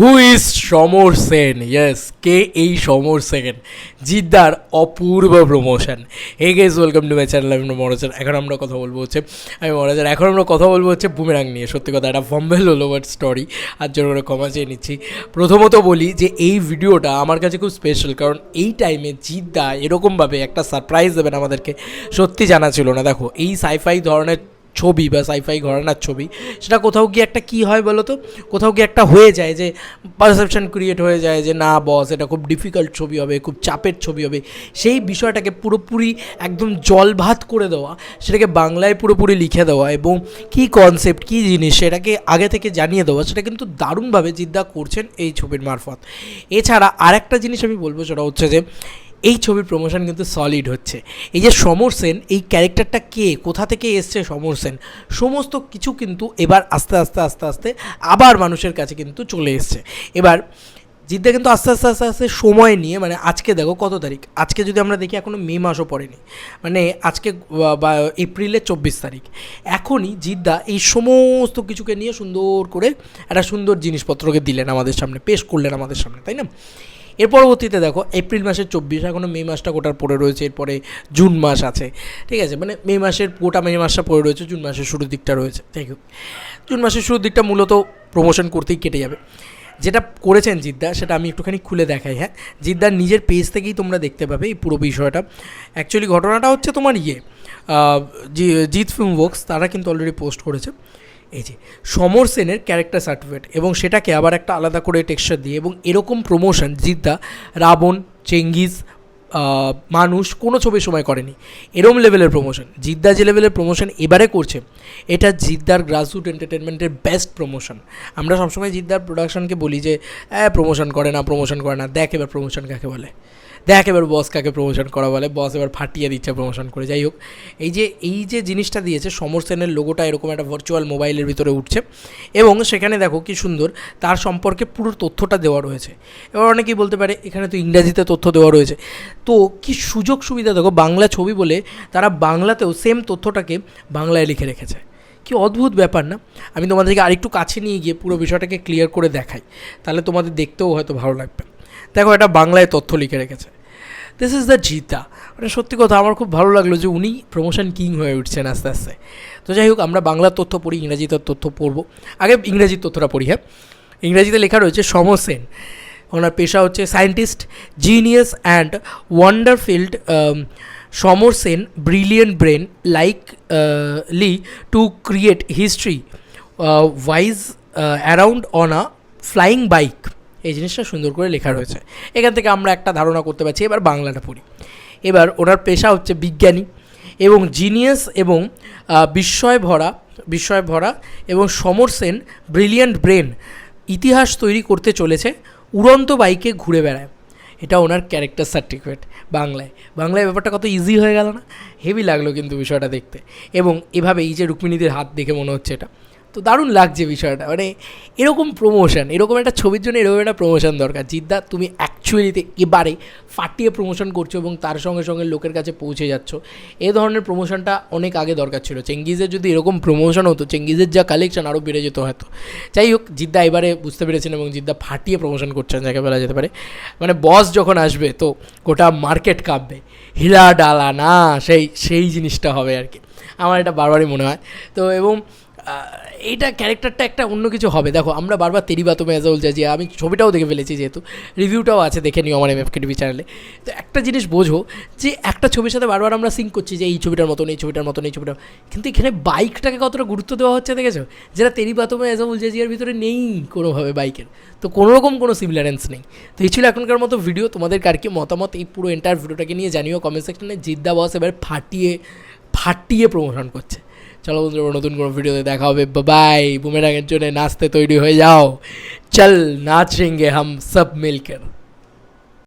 Who is Samar Sen yes কে এই সমর সেন জিদ্দার অপূর্ব promotion hey guys welcome to my channel আমি মনোজার এখন আমরা কথা বলব হচ্ছে, আমি মনোজার এখন আমরা কথা বলব হচ্ছে বুমেরাং নিয়ে। সত্যি কথা একটা ফম্বেল বাট স্টোরি আর জন্য করে ক্ষমা চেয়ে নিচ্ছি। প্রথমত বলি যে এই ভিডিওটা আমার কাছে খুব স্পেশাল কারণ এই টাইমে জিদ্দা এরকমভাবে একটা সারপ্রাইজ দেবেন আমাদেরকে। সত্যি জানা ছিল না। দেখো, এই সাইফাই ধরনের ছবি বা সাইফাই ঘরানার ছবি, সেটা কোথাও গিয়ে একটা কি হয় বলো তো কোথাও গিয়ে একটা হয়ে যায় যে পারসেপশন ক্রিয়েট হয়ে যায় যে, না বস এটা খুব ডিফিকাল্ট ছবি হবে, খুব চাপের ছবি হবে। সেই বিষয়টাকে পুরোপুরি একদম জলভাত করে দেওয়া, সেটাকে বাংলায় পুরোপুরি লিখে দেওয়া এবং কী কনসেপ্ট কী জিনিস সেটাকে আগে থেকে জানিয়ে দেওয়া, সেটা কিন্তু দারুণভাবে জিদ্দা করছেন এই ছবির মারফত। এছাড়া আরেকটা জিনিস আমি বলব, সেটা হচ্ছে যে এই ছবির প্রমোশন কিন্তু সলিড হচ্ছে। এই যে সমর সেন, এই ক্যারেক্টারটা কে? কোথা থেকে এসছে সমর সেন? সমস্ত কিছু কিন্তু এবার আস্তে আস্তে আস্তে আস্তে আবার মানুষের কাছে কিন্তু চলে এসছে। এবার জিদ্দা কিন্তু আস্তে আস্তে আস্তে আস্তে সময় নিয়ে মানে আজকে দেখো কত তারিখ? আজকে যদি আমরা দেখি এখনও মে মাসও পড়েনি। মানে আজকে বা- এপ্রিলের চব্বিশ তারিখ। এখনই জিদ্দা এই সমস্ত কিছুকে নিয়ে সুন্দর করে একটা সুন্দর জিনিসপত্রকে দিলেন আমাদের সামনে, পেশ করলেন আমাদের সামনে, তাই না? এর পরবর্তীতে দেখো, এপ্রিল মাসের চব্বিশ এখনও মে মাসটা গোটার পড়ে রয়েছে, এরপরে জুন মাস আছে। ঠিক আছে? মানে মে মাসের, গোটা মে মাসটা পড়ে রয়েছে, জুন মাসের শুরুর দিকটা রয়েছে। যাই হোক জুন মাসের শুরুর দিকটা মূলত প্রমোশন করতেই কেটে যাবে। যেটা করেছেন জিদ্দা, সেটা আমি একটুখানি খুলে দেখাই হ্যাঁ? জিদ্দার নিজের পেজ থেকেই তোমরা দেখতে পাবে এই পুরো বিষয়টা। অ্যাকচুয়ালি ঘটনাটা হচ্ছে তোমার ইয়ে জিৎ ফিল্ম ওয়ার্কস তারা কিন্তু অলরেডি পোস্ট করেছে। এই যে, সমর সেনের ক্যারেক্টার সার্টিফিকেট এবং সেটাকে আবার একটা আলাদা করে টেক্সচার দিয়ে এবং এরকম প্রমোশন জিদ্দা, রাবণ, চেঙ্গিজ মানুষ কোনো ছবির সময় করেনি। এরম লেভেলের প্রমোশন জিদ্দা যে লেভেলের প্রমোশন এবারে করছে, এটা জিদ্দার গ্রাসরুট এন্টারটেনমেন্টের বেস্ট প্রমোশন আমরা সবসময় জিদ্দার প্রোডাকশনকে বলি যে প্রমোশন করে না প্রমোশন করে না। দেখ এবার প্রমোশন কাকে বলে। দেখ এবার বস কাকে প্রমোশন করা বলে। বস এবার ফাটিয়ে দিচ্ছে প্রমোশন করে। যাই হোক, এই যে এই যে জিনিসটা দিয়েছে, সমর সেনের লোগোটা এরকম একটা ভার্চুয়াল মোবাইলের ভিতরে উঠছে। এবং সেখানে দেখো কি সুন্দর, তার সম্পর্কে পুরো তথ্যটা দেওয়া রয়েছে। এবার অনেকেই বলতে পারে, এখানে তো ইংরাজিতে তথ্য দেওয়া রয়েছে। তো কি সুযোগ সুবিধা, দেখো বাংলা ছবি বলে তারা বাংলাতেও সেম তথ্যটাকে বাংলায় লিখে রেখেছে। কি অদ্ভুত ব্যাপার না? আমি তোমাদেরকে আরেকটু কাছে নিয়ে গিয়ে পুরো বিষয়টাকে ক্লিয়ার করে দেখাই। তাহলে তোমাদের দেখতেও হয়তো ভালো লাগবে। দেখো, এটা বাংলায় তথ্য লিখে রেখেছে। দিস ইজ দ্য জিতা মানে সত্যি কথা, আমার খুব ভালো লাগল যে উনি প্রমোশন কিং হয়ে উঠছেন আস্তে আস্তে। তো যাই হোক, আমরা বাংলার তথ্য পড়ি, ইংরাজিতে তথ্য পড়ব। আগে ইংরাজির তথ্যটা পড়ি হ্যাঁ? ইংরাজিতে লেখা রয়েছে, সমর সেন। ওনার পেশা হচ্ছে scientist genius and wonderful Samar Sen brilliant brain likely to create history wise around on a flying bike এই জিনিসটা সুন্দর করে লেখা রয়েছে। এখান থেকে আমরা একটা ধারণা করতে পারছি এবার বাংলাটা পড়ি। এবার ওনার পেশা হচ্ছে বিজ্ঞানী এবং জিনিয়াস এবং বিস্ময় ভরা বিস্ময় ভরা এবং সমর সেন ব্রিলিয়ান্ট ব্রেন ইতিহাস তৈরি করতে চলেছে উড়ন্ত বাইকে ঘুরে বেড়ায়। এটা ওনার ক্যারেক্টার সার্টিফিকেট বাংলায়। বাংলায় ব্যাপারটা কত ইজি হয়ে গেল না? হেভি লাগল কিন্তু বিষয়টা দেখতে। এবং এভাবে এই যে রুক্মিণীদের হাত দেখে মনে হচ্ছে এটা। তো দারুণ লাগছে বিষয়টা। মানে এরকম প্রমোশন এরকম একটা ছবির জন্য এরকম একটা প্রমোশন দরকার। জিদ্দা, তুমি অ্যাকচুয়ালিতে এবারে ফাটিয়ে প্রমোশন করছ এবং তার সঙ্গে সঙ্গে লোকের কাছে পৌঁছে যাচ্ছ। এ ধরনের প্রমোশনটা অনেক আগে দরকার ছিল। চেঙ্গিজের যদি এরকম প্রমোশন হতো, চেঙ্গিজের যা কালেকশন আরও বেড়ে যেত হয়তো। যাই হোক, জিদ্দা এবারে বুঝতে পেরেছেন এবং জিদ্দা ফাটিয়ে প্রমোশন করছেন, যাকে বলা যেতে পারে। মানে বস যখন আসবে, তো গোটা মার্কেট কাঁপবে। হিলা ডালা, না, সেই সেই জিনিসটা হবে আর কি। আমার এটা বারবারই মনে হয়। তো এবং এইটা ক্যারেক্টারটা একটা অন্য কিছু হবে। দেখো, আমরা বারবার তেরি বাতমে এজাউল যাচ্ছি আমি ছবিটাও দেখে ফেলেছি যেহেতু, রিভিউটাও আছে দেখে নিও আমার এম এফ টিভি চ্যানেলে তো একটা জিনিস বোঝো যে, একটা ছবির সাথে বারবার আমরা সিঙ্ক করছি যে, এই ছবিটার মতন, এই ছবিটার মতন, এই ছবিটার কিন্তু এখানে বাইকটাকে কতটা গুরুত্ব দেওয়া হচ্ছে দেখেছ? যেটা তেরি বাতমে এজাউল জাজিয়ার ভিতরে নেই কোনোভাবে বাইকের তো কোনো রকম কোনো সিমিলারেন্স নেই। তো এই ছিল এখনকার মতো ভিডিও তোমাদের কার কি মতামত? এই পুরো এন্টার ভিডিওটাকে নিয়ে জানিও কমেন্ট সেকশনে জিদ্দা বস এবার ফাটিয়ে ফাটিয়ে প্রমোশন করছে। চলো বন্ধুরা নতুন কোনো ভিডিওতে দেখা হবে। বাই বুমেরাঙের জন্য নাচতে তৈরি হয়ে যাও। চল নাচেঙ্গে হাম সব মিলকর